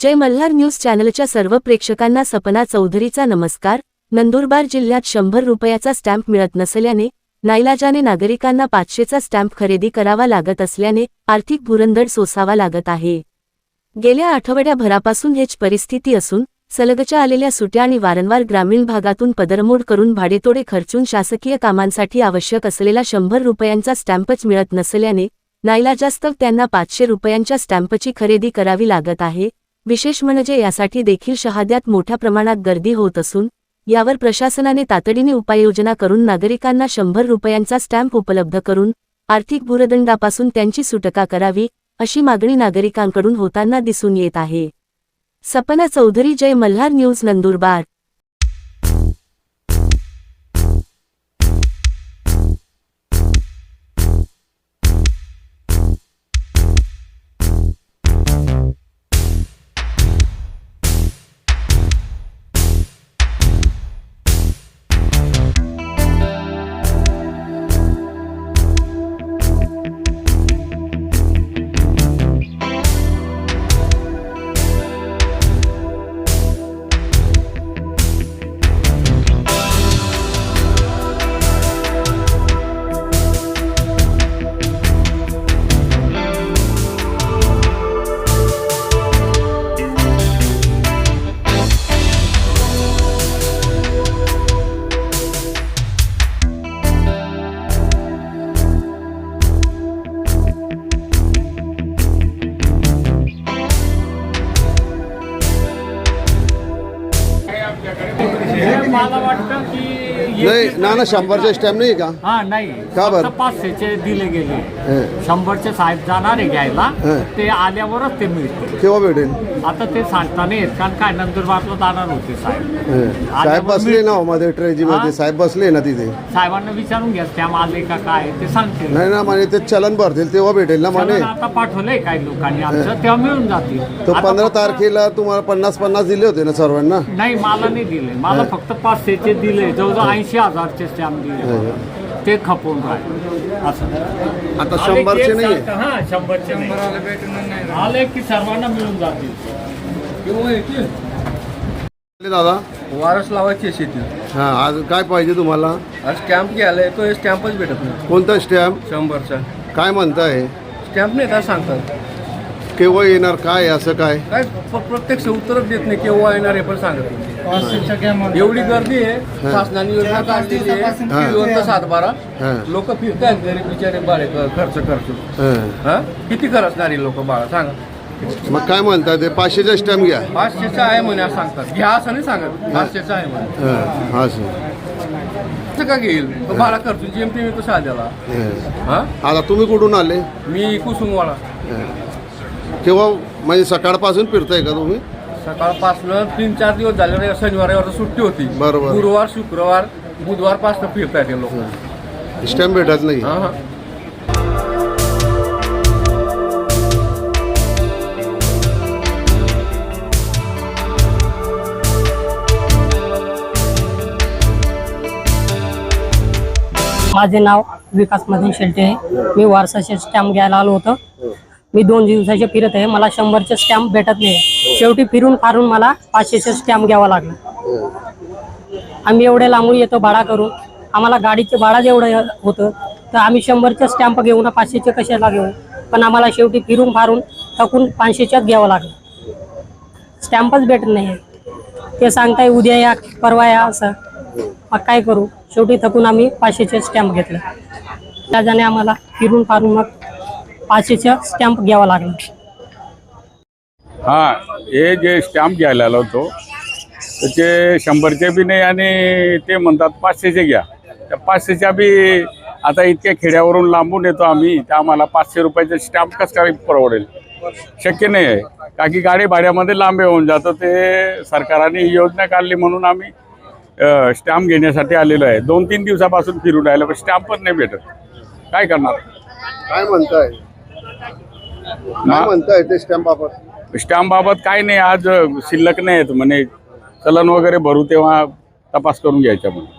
जय Malhar news चॅनलच्या सर्व प्रेक्षकांना सपना चौधरीचा नमस्कार. नंदुरबार जिल्ह्यात शंभर रुपयाचा स्टॅम्प मिळत नसल्याने नाईलाजाने नागरिकांना पाचशेचा स्टॅम्प खरेदी करावा लागत असल्याने आर्थिक भुरंदड सोसावा लागत आहे. गेल्या आठवड्याभरापासून हेच परिस्थिती असून सलगच्या आलेल्या सुट्या आणि वारंवार ग्रामीण भागातून पदरमोड करून भाडेतोडे खर्चून शासकीय कामांसाठी आवश्यक असलेला शंभर रुपयांचा स्टॅम्पच मिळत नसल्याने नाईलाजास्तव त्यांना पाचशे रुपयांच्या स्टॅम्पची खरेदी करावी लागत आहे. विशेष म्हणजे यासाठी देखील शहाद्यात मोठ्या प्रमाणात गर्दी होत असून यावर प्रशासनाने तातडीने उपाययोजना करून नागरिकांना शंभर रुपयांचा स्टॅम्प उपलब्ध करून आर्थिक भूरदंडापासून त्यांची सुटका करावी अशी मागणी नागरिकांकडून होताना दिसून येत आहे. सपना चौधरी जय मल्हार न्यूज नंदुरबार. मला वाटतं की नाही ना ना शंभरचे स्टॅम्प नाही का? हा नाही. का बरं? फक्त पाचशेचे दिले गेले. शंभरचे साहेब जाणार आहे घ्यायला. हं. ते आल्यावरच ते मिळते केव्हा भेटेल? आता ते सांगता नाही येत कारण काय नंदुरबारला जाणार होते साहेब. हं. साहेब बसले ना हो मध्ये ट्रेजी मध्ये हा? साहेब बसले ना तिथे. साहेबांना विचारून घ्या त्या आले का काय ते सांगतील. नाही ना म्हणे ते चलन भरतील तेव्हा भेटेल ना म्हणे चलन आता पाठवलंय काही लोकांनी आमचं तेव्हा मिळून जातील. तो आता पंधरा फक्त- तारखेला तुम्हाला पन्नास पन्नास दिले होते ना सर्वांना? नाही मला नाही दिले. मला फक्त पाचशेचे दिले जवळजवळ ऐंशी हजारचे स्टॅम्प दिले. ते खपवून राहिले. असं. आता शंभरचे नाही आहे हा शंभरचे नाही. आले की सर्वांना मिळून जातील. दादा. वारस लावायची शेती हा आज काय पाहिजे तुम्हाला? आज स्टॅम्प घ्यायला येतो स्टॅम्पच भेटत नाही. कोणता स्टॅम्प शंभरचा. काय म्हणताय? स्टॅम्प नाही काय सांगतात केव्हा येणार काय असं काय? काय प- प्रत्यक्ष उत्तरच देत नाही केव्हा येणार हे पण सांगत नाही. एवढी गर्दी आहे शासनाने योजना काढलेली आहे. जिवंत सातबारा हा. लोक फिरतात गरीब बिचारे बाळे क- खर्च करतो. हं. हा? किती खर्चणारी लोक बाळा सांगा. मग काय म्हणताय ते? पाचशेचा स्टॅम्प घ्या. पाचशेचं आहे म्हणे असं सांगतात. घ्या असं नाही सांगत. पाचशेचं आहे म्हणे. हं. हा सर असं का घेईल? तो बाळा खर्चून जेमते मी तो साध्याला. हं. हा? आता तुम्ही कुठून आले? मी कुसुमवाडा. हं. केव्हा म्हणजे सकाळपासून फिरताय का तुम्ही? सकाळपासनं तीन चार दिवस झाले शनिवार रविवार सुट्टी होती. बरोबर. गुरुवार शुक्रवार बुधवारपासून फिरतायत हे लोक स्टॅम्प भेटत नाही. हा हा. माझे नाव विकास मदन शेट्टी आहे. मी वारसाचे स्टॅम्प घ्यायला आलो होतो. मी दोन दिवसाचे फिरत आहे. मला शंभरचे स्टॅम्प भेटत नाही. शेवटी फिरून फारून मला पाचशेचे स्टॅम्प घ्यावा लागला. आम्ही एवढे लांबून येतो भाडा करून. आम्हाला गाडीचे भाडा जेवढं होतं तर आम्ही शंभरचे स्टॅम्प घेऊ ना पाचशेचे कशाला घेऊ? पण आम्हाला शेवटी फिरून फारून थकून पाचशेच्याच घ्यावं लागलं. स्टॅम्पच भेटत नाही. ते सांगताय उद्या या परवा या असं. मग काय करू? शेवटी थकून आम्ही पाचशेचे स्टॅम्प घेतले. त्याच्याने आम्हाला फिरून फारून मग पाचशेचे स्टॅम्प घ्यावा लागला. हा हे जे स्टॅम्प घ्यायला आलो होतो त्याचे शंभरचे बी नाही आणि ते म्हणतात पाचशेचे घ्या. त्या पाचशेच्या बी आता इतक्या खेड्यावरून लांबून येतो आम्ही तर आम्हाला पाचशे रुपयाचे स्टॅम्प कसं काय परवडेल? शक्य नाही आहे. का की गाडी भाड्यामध्ये लांब येऊन जातं ते सरकारने ही योजना काढली म्हणून आम्ही स्टॅम्प घेण्यासाठी आलेलो आहे. दोन तीन दिवसापासून फिरून राहिलो पण स्टॅम्पच नाही भेटत. काय करणार? काय म्हणताय? काय म्हणताय ते स्टॅम्प बाबत? स्टॅम्प बाबत काय नाही आज शिल्लक नाही आहेत म्हणे. चलन वगैरे भरू तेव्हा तपास करून घ्यायचा म्हणे.